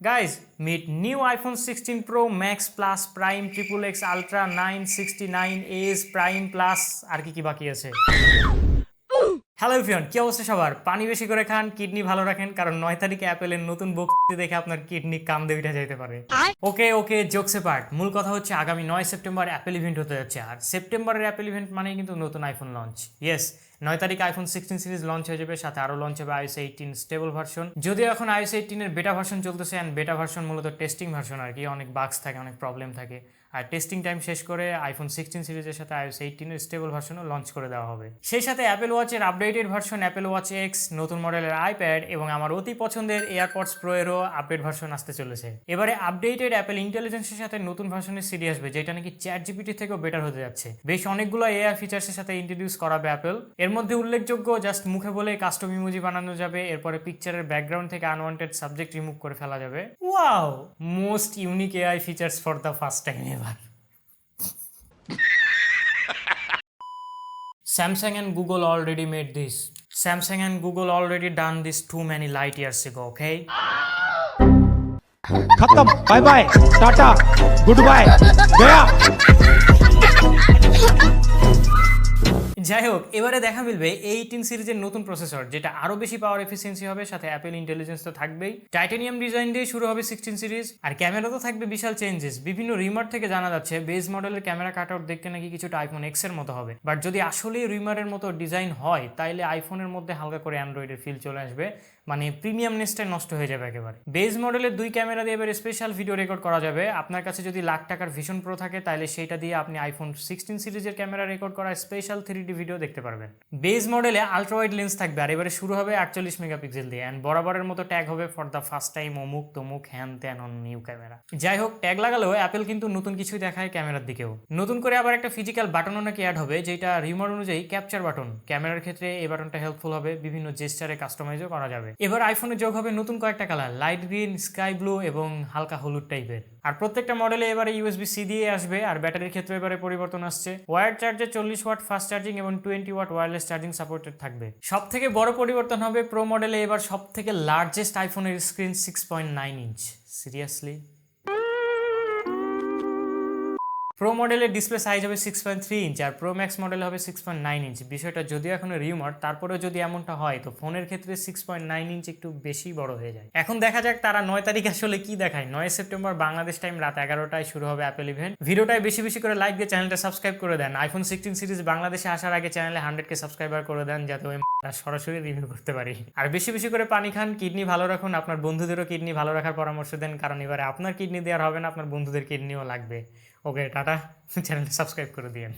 Guys, meet new iPhone 16 Pro Max Plus Prime Triple X Ultra 969 s Prime Plus আর কি কি বাকি আছে? Hello ফিয়ন কি অবস্থা সবার? পানি বেশি করে খান কিডনি ভালো রাখেন কারণ নয় তারিখে অ্যাপেলের নতুন বক্তি দেখে আপনার কিডনি কামদে উঠে যেতে পারে। ওকে ওকে জোকসে পার্ট মূল কথা হচ্ছে আগামী নয় সেপ্টেম্বর অ্যাপেল ইভেন্ট হতে যাচ্ছে আর সেপ্টেম্বরের অ্যাপেল ইভেন্ট মানেই কিন্তু নতুন আইফোন লঞ্চ ইয়েস নয় তারিখ আইফোন সিক্সটিন সিরিজ লঞ্চ হয়ে যাবে, সাথে আরও লঞ্চ হবে আইএস এইটিন স্টেবল ভার্সন যদিও এখন আইএস এইটিনের বেটা ভার্সন চলতেছে অ্যান্ড বেটা ভার্সন মূলত টেস্টিং ভার্সন আর কি, অনেক বাগস থাকে, অনেক প্রবলেম থাকে। আর টেস্টিং টাইম শেষ করে আইফোন সিক্সটিন সিরিজের সাথে আইএস এইটিনের স্টেবল ভার্সনও লঞ্চ করে দেওয়া হবে। সেই সাথে Apple ওয়াচের updated version Apple watch X নতুন মডেলের আইপ্যাড এবং আমার অতি পছন্দের এয়ারপডস প্রো এরও আপডেট ভার্সন আসতে চলেছে। এবারে আপডেটেড অ্যাপেল ইন্টেলিজেন্সের সাথে নতুন ভার্সনের সিডি আসবে, যেটা নাকি চ্যাট জিপিটি থেকেও বেটার হতে যাচ্ছে। বেশ অনেকগুলো এআই ফিচার্সের সাথে ইন্ট্রোডিউস করাবে অ্যাপেল এর এর মধ্যে উল্লেখযোগ্য জাস্ট মুখে বলে কাস্টম ইমোজি বানানো যাবে এরপরে পিকচারের ব্যাকগ্রাউন্ড থেকে আনওয়ান্টেড সাবজেক্ট রিমুভ করে ফেলা যাবে wow most unique AI features for the first time ever Samsung and Google already made this. Samsung and Google already done this too many light years ago, okay? Khatam, bye bye, Tata, goodbye, Gaya. যাই হোক, এবারে দেখা মিলবে eighteen সিরিজের নতুন processor যেটা আরও বেশি পাওয়ার এফিসিয়েন্সি হবে, সাথে অ্যাপেল ইন্টেলিজেন্স তো থাকবেই। টাইটানিয়াম ডিজাইন দিয়ে শুরু হবে সিক্সটিন সিরিজ, আর ক্যামেরা তো থাকবে বিশাল চেঞ্জেস বিভিন্ন রিমার থেকে জানা যাচ্ছে বেস মডেলের ক্যামেরা কাট আউট দেখতে নাকি কিছুটা আইফোন এক্সের মতো হবে। বাট যদি আসলেই রিমারের মতো ডিজাইন হয়, তাইলে আইফোনের মধ্যে হালকা করে অ্যান্ড্রয়েডের ফিল চলে আসবে। মানে প্রিমিয়াম প্রিমিয়ামনেসটাই নষ্ট হয়ে যাবে একেবারে। বেস মডেলের দুই ক্যামেরা দিয়ে এবার স্পেশাল ভিডিও রেকর্ড করা যাবে। আপনার কাছে যদি লাখ টাকার ভিশন প্রো থাকে তাহলে সেটা দিয়ে আপনি আইফোন সিক্সটিন সিরিজের ক্যামেরা রেকর্ড করা স্পেশাল থ্রি ডি ভিডিও দেখতে পারবেন বেস মডেলে আলট্রা ওয়াইড লেন্স থাকবে, আর এবারে শুরু হবে আটচল্লিশ মেগাপিক্সেল দিয়ে অ্যান্ড বরাবরের মতো ট্যাগ হবে ফর দ্য ফার্স্ট টাইম অমুক তমুক হ্যান ত্যান অন নিউ ক্যামেরা যাই হোক ট্যাগ লাগালেও অ্যাপেল কিন্তু নতুন কিছুই দেখায় ক্যামেরার দিকেও। নতুন করে আবার একটা ফিজিক্যাল বাটনও নাকি অ্যাড হবে যেটা রিমোট অনুযায়ী ক্যাপচার বাটন ক্যামেরার ক্ষেত্রে এই বাটনটা হেল্পফুল হবে, বিভিন্ন জেস্টারে কাস্টমাইজও করা যাবে। এবার আইফোনে যোগ হবে নতুন কয়েকটা colour light green sky blue এবং হালকা হলুদ টাইপের আর প্রত্যেকটা মডেলে এবারে ইউএসবি সি দিয়ে আসবে, আর ব্যাটারির ক্ষেত্রে এবারে পরিবর্তন আসছে। ওয়ার চার্জে চল্লিশ ওয়াট ফাস্ট চার্জিং এবং twenty watt wireless charging supported থাকবে। সব থেকে বড় পরিবর্তন হবে প্রো মডেলে এবার সব থেকে লার্জেস্ট আইফোনের screen six point nine inch seriously pro মডেলের ডিসপ্লে সাইজ হবে সিক্স পয়েন্ট থ্রি ইঞ্চ আর প্রো ম্যাক্স মডেল হবে সিক্স পয়েন্ট নাইন ইঞ্চ বিষয়টা যদিও এখনও রিউমার তারপরেও যদি এমনটা হয়, তো ফোনের ক্ষেত্রে সিক্স পয়েন্ট নাইন ইঞ্চ একটু বেশি বড় হয়ে যায়। এখন দেখা যাক তারা নয় তারিখ আসলে কি দেখায়। নয় সেপ্টেম্বর বাংলাদেশ টাইম রাত এগারোটায় শুরু হবে অ্যাপেল ইভেন্ট ভিডিওটায় বেশি বেশি করে লাইক দিয়ে চ্যানেলটা সাবস্ক্রাইব করে দেন। আইফোন সিক্সটিন সিরিজ বাংলাদেশে আসার আগে চ্যানেলে হান্ড্রেড কে সাবস্ক্রাইবার করে দেন, যাতে ওই সরাসরি রিভিউ করতে পারি। আর বেশি বেশি করে পানি খান কিডনি ভালো রাখুন, আপনার বন্ধুদেরও কিডনি ভালো রাখার পরামর্শ দেন, কারণ এবারে আপনার কিডনি দেওয়ার হবে না, আপনার বন্ধুদের কিডনিও লাগবে। ওকে টাটা চ্যানেলটি সাবস্ক্রাইব করে দিন